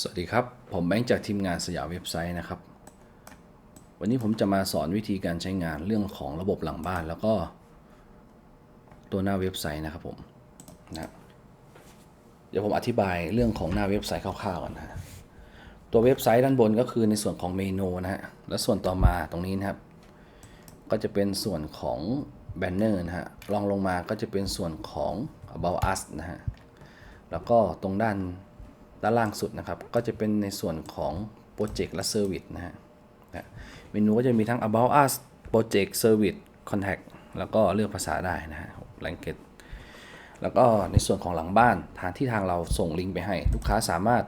สวัสดีครับ ผมแบงค์จากทีมงานสยามเว็บไซต์นะครับ วันนี้ผมจะมาสอนวิธีการใช้งานเรื่องของระบบหลังบ้าน แล้วก็ตัวหน้าเว็บไซต์นะครับผมนะเดี๋ยวผมอธิบายเรื่องของหน้าเว็บไซต์คร่าวๆก่อนนะตัวเว็บไซต์ด้านบนก็คือในส่วนของเมนูนะฮะและส่วนต่อมาตรงนี้นะครับ ก็จะเป็นส่วนของแบนเนอร์นะฮะรองลงมาก็จะเป็นส่วนของ about us นะฮะแล้วก็ตรงด้าน ด้านล่างสุดนะครับ ก็จะเป็นในส่วนของโปรเจกต์และ Service นะฮะนะเมนูก็จะมีทั้ง about us project service contact แล้วก็เลือกภาษาได้นะฮะ language แล้วก็ในส่วนของหลังบ้านทางที่ทางเราส่งลิงก์ไปให้ ลูกค้าสามารถ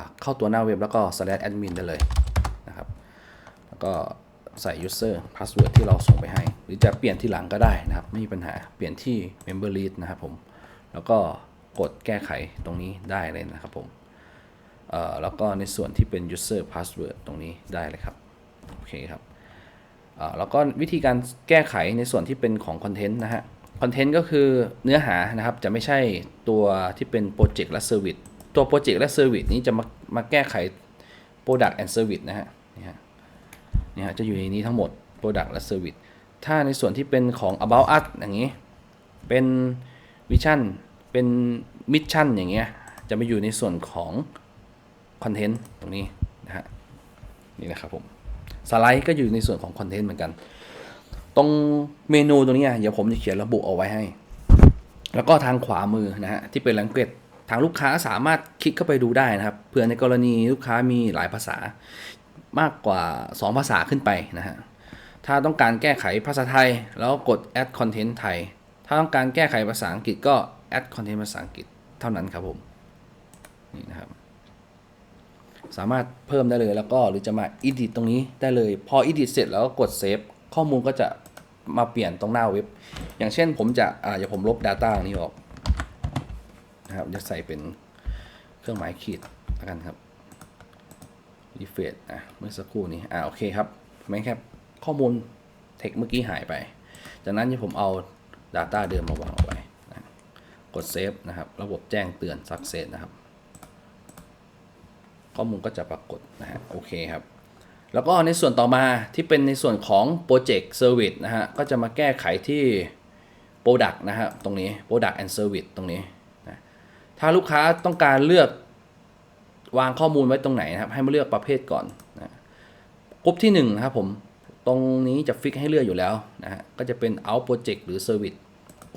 าเข้าตัวหน้าเว็บแล้วก็ slash admin ได้เลยนะครับ แล้วก็ใส่ user password ที่เราส่งไปให้ หรือจะเปลี่ยนที่หลังก็ได้นะครับ ไม่มีปัญหาเปลี่ยนที่ member list นะครับผม แล้วก็ กดแก้ไขตรงนี้ได้เลยนะครับผมแล้วก็ในส่วนที่เป็น user password ตรงนี้ได้เลยครับ โอเคครับแล้วก็วิธีการแก้ไขในส่วนที่เป็นของคอนเทนต์นะฮะ คอนเทนต์ก็คือเนื้อหานะครับ จะไม่ใช่ตัวที่เป็นโปรเจกต์และเซอร์วิส ตัวโปรเจกต์และเซอร์วิสนี้จะมามาแก้ไข Product and Service นะฮะ นี่ฮะ นี่ฮะ จะอยู่ในนี้ทั้งหมด Product และ Service ถ้าในส่วนที่เป็นของ About Us อย่างนี้ เป็น Vision เป็น Mission อย่างเงี้ยจะมาอยู่ในส่วนของ Content ตรงนี้นะฮะนี่นะครับผมสไลด์ก็อยู่ในส่วนของ Content เหมือนกัน ตรงเมนูตรงนี้เดี๋ยวผมจะเขียนระบุเอาไว้ให้ แล้วก็ทางขวามือนะฮะที่เป็น language ทางลูกค้าสามารถคลิกเข้าไปดูได้นะครับเผื่อในกรณีลูกค้ามีหลายภาษามากกว่า 2 ภาษาขึ้นไปนะฮะถ้าต้องการแก้ไขภาษาไทย แล้วกด add content ไทย ถ้าต้องการแก้ไขภาษาอังกฤษก็ add content ภาษาอังกฤษ เท่านั้นครับผมนี่นะครับ สามารถเพิ่มได้เลยแล้วก็หรือจะมา edit ตรงนี้ได้เลย พอ edit เสร็จแล้วก็กด save ข้อมูลก็จะมาเปลี่ยนตรงหน้าเว็บ อย่างเช่นผมจะอ่าเดี๋ยวผมลบ data ตรงนี้ออกนะครับจะใส่เป็นเครื่องหมายขีดแล้วกันครับรีเฟรชอะเมื่อสักครู่นี้อ่าโอเคครับไม่แค่ข้อมูลเทคเมื่อกี้หายไป จากนั้นที่ผมเอา Data เดิมมาวาง กดเซฟนะครับระบบแจ้งเตือน Success นะครับ ข้อมูลก็จะปรากฏนะฮะโอเคครับ แล้วก็ในส่วนต่อมาที่เป็นในส่วนของ Project Service นะฮะก็จะมาแก้ไขที่ Product นะฮะตรงนี้ Product and Service ตรงนี้นะถ้าลูกค้าต้องการเลือกวางข้อมูลไว้ตรงไหนนะครับ ให้มาเลือกประเภทก่อนนะกลุ่มที่1นะครับผมตรงนี้จะฟิกให้เลือกอยู่แล้วนะฮะก็จะเป็น out project หรือ service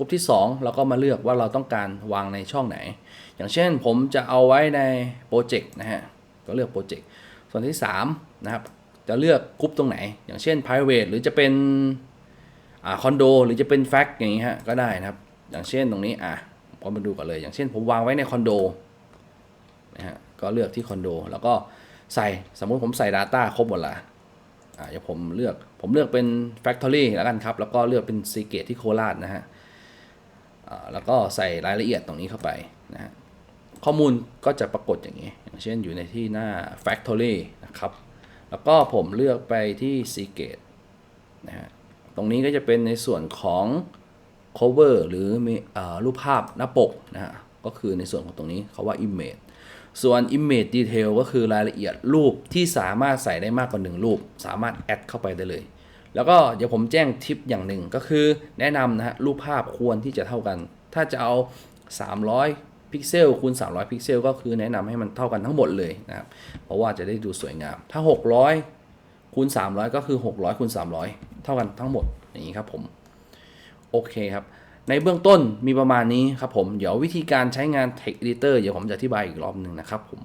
กลุ่มที่ 2 เราก็มาเลือกว่าเราต้องการวางในช่องไหน อย่างเช่นผมจะเอาไว้ในโปรเจกต์นะฮะก็เลือกโปรเจกต์ส่วนที่3นะครับจะเลือกกลุ่มตรงไหน อย่างเช่น private หรือจะเป็นอ่าคอนโดหรือจะเป็นแฟกอย่างนี้ฮะก็ได้นะครับ อย่างเช่นตรงนี้อะก็มาดูกันเลย อย่างเช่นผมวางไว้ในคอนโดนะฮะก็เลือกที่คอนโดแล้วก็ใส่สมมุติผมใส่ Data ครบหมดละอ่าเดี๋ยวผมเลือกผมเลือกเป็น Factory แล้วกันครับ แล้วก็เลือกเป็น s ีเกตที่โคราชนะฮะ แล้วก็ใส่รายละเอียดตรงนี้เข้าไปนะฮะข้อมูลก็จะปรากฏอย่างนี้ อย่างเช่นอยู่ในที่หน้า Factory นะครับ แล้วก็ผมเลือกไปที่ s ีเกตนะฮะ ตรงนี้ก็จะเป็นในส่วนของ cover หรือมีอ่ารูปภาพหน้าปกนะฮะ ก็คือในส่วนของตรงนี้เขาว่า image ส่วน image detail ก็คือรายละเอียดรูปที่สามารถใส่ได้มากกว่า 1 รูป สามารถแอดเข้าไปได้เลย แล้วก็เดี๋ยวผมแจ้งทิปอย่างหนึ่งก็คือแนะนำนะฮะรูปภาพควรที่จะเท่ากัน ถ้าจะเอา 300 พิกเซลคูณ 300 พิกเซล ก็คือแนะนำให้มันเท่ากันทั้งหมดเลยนะครับ เพราะว่าจะได้ดูสวยงาม ถ้า 600คูณ300 ก็คือ 600คูณ300 เท่ากันทั้งหมดอย่างนี้ครับผม โอเคครับ ในเบื้องต้นมีประมาณนี้ครับผม เดี๋ยววิธีการใช้งาน Text Editor เดี๋ยวผมจะอธิบายอีกรอบหนึ่งนะครับผม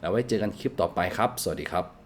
แล้วไว้เจอกันคลิปต่อไปครับ สวัสดีครับ